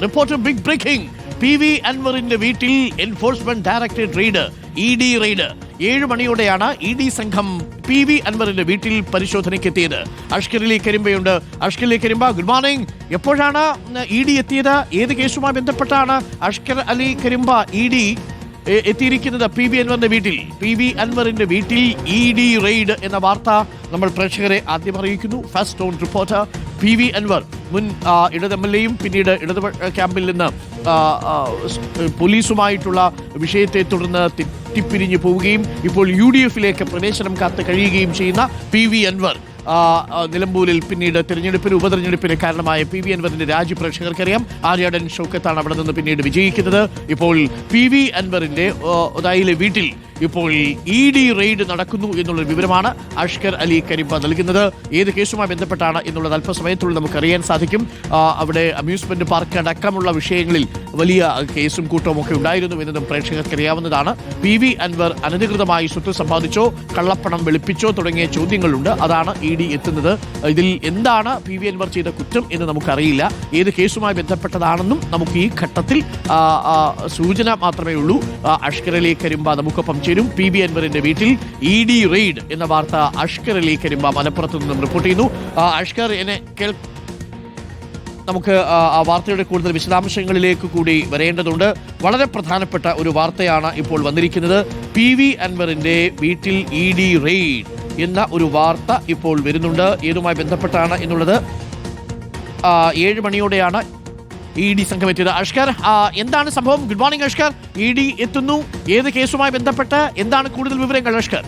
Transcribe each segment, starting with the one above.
Report big breaking P V അൻവറിന്റെ വീട്ടിൽ enforcement directorate raid E D raid ഏഴ് മണിയോടെയാണ് ഇ ഡി സംഘം പി വി അൻവറിന്റെ വീട്ടിൽ പരിശോധനയ്ക്ക് എത്തിയത് അഷ്കരിലി കരിമ്പയുണ്ട്. അഷ്കരിലി കരിമ്പ ഗുഡ് മോർണിംഗ് എപ്പോഴാണ് ഇ ഡി എത്തിയത്? ഏത് കേസുമായി ബന്ധപ്പെട്ടാണ് Ashkar Ali Karimba E D A- എത്തിയിരിക്കുന്നത് പി വി അൻവറിന്റെ വീട്ടിൽ? പി വി അൻവറിന്റെ വീട്ടിൽ ഇ ഡി റെയ്ഡ് എന്ന വാർത്ത നമ്മൾ പ്രേക്ഷകരെ ആദ്യം അറിയിക്കുന്നു. First on reporter P V Anvar മുൻ ഇടത് എം എൽ എയും പിന്നീട് ഇടത് ക്യാമ്പിൽ നിന്ന് പോലീസുമായിട്ടുള്ള വിഷയത്തെ തുടർന്ന് തെറ്റിപ്പിരിഞ്ഞു പോവുകയും ഇപ്പോൾ യു ഡി എഫിലേക്ക് പ്രവേശനം കാത്ത് കഴിയുകയും ചെയ്യുന്ന പി വി അൻവർ നിലമ്പൂരിൽ പിന്നീട് തിരഞ്ഞെടുപ്പിന് ഉപതെരഞ്ഞെടുപ്പിന് കാരണമായ പി വി അൻവറിന്റെ രാജി പ്രേക്ഷകർക്കറിയാം. ആര്യാടൻ ഷൗക്കത്താണ് അവിടെ നിന്ന് പിന്നീട് വിജയിക്കുന്നത്. ഇപ്പോൾ പി വി അൻവറിന്റെ ഉദായിലെ വീട്ടിൽ ഇപ്പോൾ ഇ ഡി റെയ്ഡ് നടക്കുന്നു എന്നുള്ള വിവരമാണ് അഷ്കർ അലി കരിമ്പ നൽകുന്നത്. ഏത് കേസുമായി ബന്ധപ്പെട്ടാണ് എന്നുള്ളത് അല്പസമയത്തുള്ളിൽ നമുക്ക് അറിയാൻ സാധിക്കും അവിടെ അമ്യൂസ്മെന്റ് പാർക്ക് അടക്കമുള്ള വിഷയങ്ങളിൽ വലിയ കേസും കൂട്ടവും ഒക്കെ ഉണ്ടായിരുന്നു എന്നതും പ്രേക്ഷകർക്ക് അറിയാവുന്നതാണ് പി വി അൻവർ അനധികൃതമായി സ്വത്ത് സമ്പാദിച്ചോ കള്ളപ്പണം വെളുപ്പിച്ചോ തുടങ്ങിയ ചോദ്യങ്ങളുണ്ട്. അതാണ് ഇ ഡി എത്തുന്നത്. ഇതിൽ എന്താണ് പി വി അൻവർ ചെയ്ത കുറ്റം എന്ന് നമുക്കറിയില്ല. ഏത് കേസുമായി ബന്ധപ്പെട്ടതാണെന്നും നമുക്ക് ഈ ഘട്ടത്തിൽ സൂചന മാത്രമേ ഉള്ളൂ. അഷ്കരലി കരിമ്പ നമുക്കൊപ്പം ചേരും പി ബി അൻവറിന്റെ വീട്ടിൽ ഇ ഡി റെയ്ഡ് എന്ന വാർത്ത അഷ്കർ അലി കരിമ്പ മലപ്പുറത്ത് നിന്നും റിപ്പോർട്ട് ചെയ്യുന്നു. അഷ്കർ എന്നെ കേൾ നമുക്ക് ആ, വാർത്തയുടെ കൂടുതൽ വിശദാംശങ്ങളിലേക്ക് കൂടി വരേണ്ടതുണ്ട്. വളരെ പ്രധാനപ്പെട്ട ഒരു വാർത്തയാണ് ഇപ്പോൾ വന്നിരിക്കുന്നത്. പി വി അൻവറിന്റെ വീട്ടിൽ ഇ ഡി റെയ്ഡ് എന്ന ഒരു വാർത്ത ഇപ്പോൾ വരുന്നുണ്ട്. ഏതുമായി ബന്ധപ്പെട്ടാണ് എന്നുള്ളത്? ഏഴ് മണിയോടെയാണ് ഇ ഡി സംഘം എത്തിയത് അഷ്കർ എന്താണ് സംഭവം? Good morning Ashkar E D എത്തുന്നു. ഏത് കേസുമായി ബന്ധപ്പെട്ട്? എന്താണ് കൂടുതൽ വിവരങ്ങൾ അഷ്കർ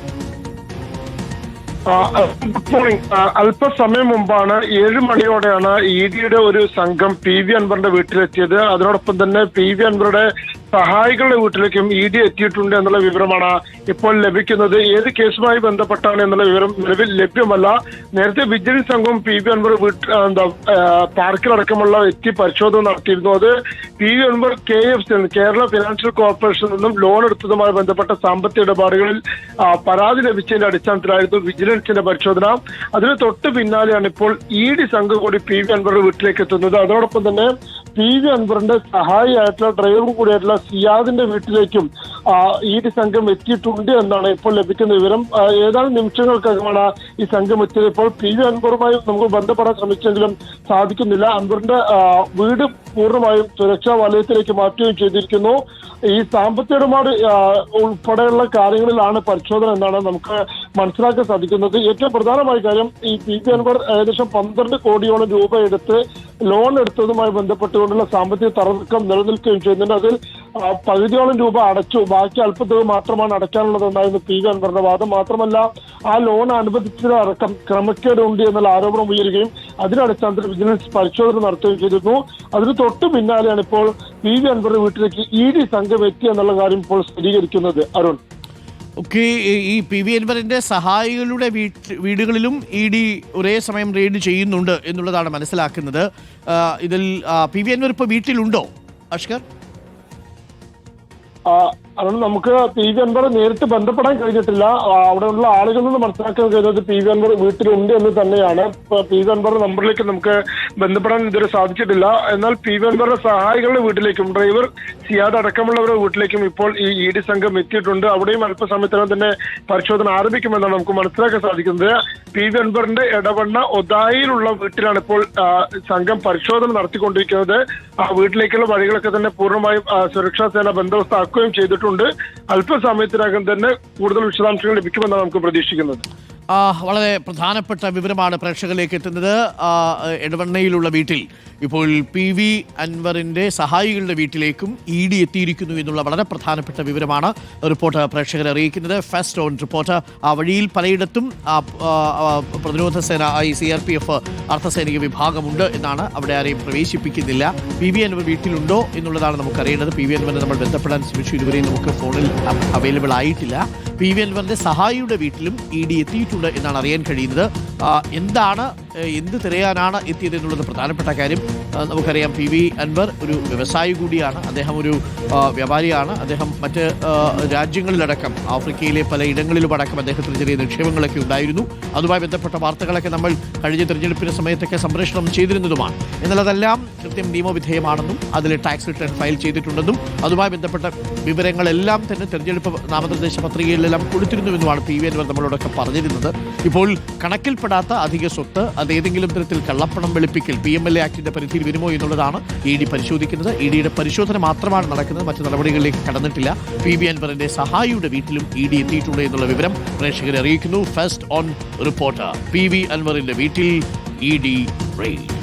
മോർണിംഗ് അല്പസമയം മുമ്പാണ് ഏഴ് മണിയോടെയാണ് ഇ ഡിയുടെ ഒരു സംഘം പി വി അൻവറിന്റെ വീട്ടിലെത്തിയത്. അതിനോടൊപ്പം തന്നെ പി വി അൻവറുടെ സഹായികളുടെ വീട്ടിലേക്കും ഇ ഡി എത്തിയിട്ടുണ്ട് എന്നുള്ള വിവരമാണ് ഇപ്പോൾ ലഭിക്കുന്നത്. ഏത് കേസുമായി ബന്ധപ്പെട്ടാണ് എന്നുള്ള വിവരം നിലവിൽ ലഭ്യമല്ല. നേരത്തെ വിജിലൻസ് സംഘം പി വി അൻവർ വീട്ട് എന്താ പാർക്കിലടക്കമുള്ള എത്തി പരിശോധന നടത്തിയിരുന്നു. അത് P V Anvar K F Kerala financial കോർപ്പറേഷനിൽ നിന്നും ലോൺ എടുത്തതുമായി ബന്ധപ്പെട്ട സാമ്പത്തിക ഇടപാടുകളിൽ പരാതി ലഭിച്ചതിന്റെ അടിസ്ഥാനത്തിലായിരുന്നു വിജിലൻസിന്റെ പരിശോധന. അതിന് തൊട്ട് പിന്നാലെയാണ് ഇപ്പോൾ ഇ ഡി സംഘം കൂടി പി വി അൻവറുടെ വീട്ടിലേക്ക് എത്തുന്നത്. അതോടൊപ്പം തന്നെ പി വി അൻവറിന്റെ സഹായിയായിട്ടുള്ള ഡ്രൈവറും കൂടിയായിട്ടുള്ള സിയാദിന്റെ വീട്ടിലേക്കും ഇ ഡി സംഘം എത്തിയിട്ടുണ്ട് എന്നാണ് ഇപ്പോൾ ലഭിക്കുന്ന വിവരം. ഏതാനും നിമിഷങ്ങൾക്കകമാണ് ഈ സംഘം എത്തിയത്. ഇപ്പോൾ പി വി അൻവറുമായി നമുക്ക് ബന്ധപ്പെടാൻ ശ്രമിച്ചെങ്കിലും സാധിക്കുന്നില്ല. അൻവറിന്റെ വീട് പൂർണമായും സുരക്ഷാ വലയത്തിലേക്ക് മാറ്റുകയും ചെയ്തിരിക്കുന്നു. ഈ സാമ്പത്തിക ഇടപാട് ഉൾപ്പെടെയുള്ള കാര്യങ്ങളിലാണ് പരിശോധന എന്നാണ് നമുക്ക് മനസ്സിലാക്കാൻ സാധിക്കുന്നത്. ഏറ്റവും പ്രധാനമായ കാര്യം ഈ പി പി അൻവർ ഏകദേശം പന്ത്രണ്ട് കോടിയോളം രൂപ എടുത്ത് ലോൺ എടുത്തതുമായി ബന്ധപ്പെട്ടുകൊണ്ടുള്ള സാമ്പത്തിക തർക്കം നിലനിൽക്കുകയും ചെയ്യുന്നുണ്ട്. അതിൽ പകുതിയോളം രൂപ അടച്ചു. ബാക്കി അല്പത്തുക മാത്രമാണ് അടയ്ക്കാനുള്ളതെന്നായിരുന്നു പി വി അൻവറിന്റെ വാദം. മാത്രമല്ല ആ ലോൺ അനുവദിച്ചത് അടക്കം ക്രമക്കേട് ഉണ്ട് എന്നുള്ള ആരോപണം ഉയരുകയും അതിന്റെ അടിസ്ഥാനത്തിൽ വിജിലൻസ് പരിശോധന നടത്തുകയും ചെയ്തിരുന്നു. അതിന് തൊട്ട് പിന്നാലെയാണ് ഇപ്പോൾ പി വി അൻവറിന്റെ വീട്ടിലേക്ക് ഇ ഡി സംഘം എത്തി എന്നുള്ള കാര്യം ഇപ്പോൾ സ്ഥിരീകരിക്കുന്നത്. അരുൺ. ഓക്കെ ഈ പി വി അൻവറിന്റെ സഹായികളുടെ വീട്ട് വീടുകളിലും ഇ ഡി ഒരേ സമയം റെയ്ഡ് ചെയ്യുന്നുണ്ട് എന്നുള്ളതാണ് മനസ്സിലാക്കുന്നത്. ഇതിൽ പി വി അൻവർ ഇപ്പോൾ വീട്ടിലുണ്ടോ? അഷ്കർ? അരുൺ നമുക്ക് പി വി അൻവർ നേരിട്ട് ബന്ധപ്പെടാൻ കഴിഞ്ഞിട്ടില്ല. അവിടെയുള്ള ആളുകളിൽ നിന്ന് മനസ്സിലാക്കാൻ കഴിയുന്നത് പി വി അൻവർ വീട്ടിലുണ്ട് എന്ന് തന്നെയാണ്. പി വി അൻവർ നമ്പറിലേക്ക് നമുക്ക് ബന്ധപ്പെടാൻ ഇതുവരെ സാധിച്ചിട്ടില്ല. എന്നാൽ പി വി അൻവറുടെ സഹായികളുടെ വീട്ടിലേക്കും ഡ്രൈവർ സിയാദ് അടക്കമുള്ളവരുടെ വീട്ടിലേക്കും ഇപ്പോൾ ഈ ഇ ഡി സംഘം എത്തിയിട്ടുണ്ട്. അവിടെയും അല്പസമയത്തിനകം തന്നെ പരിശോധന ആരംഭിക്കുമെന്നാണ് നമുക്ക് മനസ്സിലാക്കാൻ സാധിക്കുന്നത്. പി വി അൻവറിന്റെ ഇടവണ്ണ ഒതായിലുള്ള വീട്ടിലാണ് ഇപ്പോൾ സംഘം പരിശോധന നടത്തിക്കൊണ്ടിരിക്കുന്നത്. ആ വീട്ടിലേക്കുള്ള വഴികളൊക്കെ തന്നെ പൂർണമായും സുരക്ഷാ സേന ബന്ദോബസ്താക്കുകയും ചെയ്തിട്ടുണ്ട്. അല്പസമയത്തിനകം തന്നെ കൂടുതൽ വിശദാംശങ്ങൾ ലഭിക്കുമെന്നാണ് നമുക്ക് പ്രതീക്ഷിക്കുന്നത്. വളരെ പ്രധാനപ്പെട്ട വിവരമാണ് പ്രേക്ഷകരിലേക്ക് എത്തുന്നത്. എടവണ്ണയിലുള്ള വീട്ടിൽ ഇപ്പോൾ പി വി അൻവറിന്റെ സഹായികളുടെ വീട്ടിലേക്കും ഇ ഡി എത്തിയിരിക്കുന്നു എന്നുള്ള വളരെ പ്രധാനപ്പെട്ട വിവരമാണ് റിപ്പോർട്ട് പ്രേക്ഷകരെ അറിയിക്കുന്നത്. First on report. ആ വഴിയിൽ പലയിടത്തും പ്രതിരോധ സേന ഈ സി ആർ പി എഫ് അർദ്ധസൈനിക വിഭാഗമുണ്ട് എന്നാണ് അവിടെ ആരെയും പ്രവേശിപ്പിക്കുന്നില്ല. പി വി അൻവർ വീട്ടിലുണ്ടോ എന്നുള്ളതാണ് നമുക്കറിയേണ്ടത്. പി വി അൻവറിനെ നമ്മൾ ബന്ധപ്പെടാൻ ശ്രമിച്ചു. ഇതുവരെയും നമുക്ക് ഫോണിൽ അവൈലബിൾ ആയിട്ടില്ല. പി വി അൻവറിന്റെ സഹായിയുടെ വീട്ടിലും ഇ ഡി എത്തിയിട്ടുണ്ട്. എന്നാണ് അറിയാൻ കഴിയുന്നത്. എന്താണ് എന്ത് തിരയാനാണ് എത്തിയത് എന്നുള്ളത് പ്രധാനപ്പെട്ട കാര്യം നമുക്കറിയാം. പി വി അൻവർ ഒരു വ്യവസായി കൂടിയാണ്. അദ്ദേഹം ഒരു വ്യാപാരിയാണ്. അദ്ദേഹം മറ്റ് രാജ്യങ്ങളിലടക്കം ആഫ്രിക്കയിലെ പല ഇടങ്ങളിലും അടക്കം അദ്ദേഹത്തിന് ചെറിയ നിക്ഷേപങ്ങളൊക്കെ ഉണ്ടായിരുന്നു. അതുമായി ബന്ധപ്പെട്ട വാർത്തകളൊക്കെ നമ്മൾ കഴിഞ്ഞ തിരഞ്ഞെടുപ്പിന്റെ സമയത്തൊക്കെ സംപ്രേഷണം ചെയ്തിരുന്നതുമാണ്. എന്നാൽ അതെല്ലാം കൃത്യം നിയമവിധേയമാണെന്നും അതിൽ ടാക്സ് റിട്ടേൺ ഫയൽ ചെയ്തിട്ടുണ്ടെന്നും അതുമായി ബന്ധപ്പെട്ട വിവരങ്ങളെല്ലാം തന്നെ തിരഞ്ഞെടുപ്പ് നാമനിർദ്ദേശ പത്രികയിലെല്ലാം കൊടുത്തിരുന്നുവെന്നുമാണ് പി വി അൻവർ നമ്മളോടൊക്കെ പറഞ്ഞിരുന്നത്. ഇപ്പോൾ കണക്കിൽപ്പെടാത്ത അധിക സ്വത്ത് അത് ഏതെങ്കിലും തരത്തിൽ കള്ളപ്പണം വെളുപ്പിക്കൽ പി എം എൽ എ ആക്ടിന്റെ പരിധിയിൽ വരുമോ എന്നുള്ളതാണ് ഇ ഡി പരിശോധിക്കുന്നത്. ഇ ഡിയുടെ പരിശോധന മാത്രമാണ് നടക്കുന്നത്. മറ്റു നടപടികളിലേക്ക് കടന്നിട്ടില്ല. പി ബി അൻവറിന്റെ സഹായിയുടെ വീട്ടിലും ഇ ഡി എത്തിയിട്ടുണ്ട് എന്നുള്ള വിവരം പ്രേക്ഷകരെ അറിയിക്കുന്നു. First on reporter P V അൻവറിന്റെ വീട്ടിൽ ഇ ഡി റെയ്ഡ്.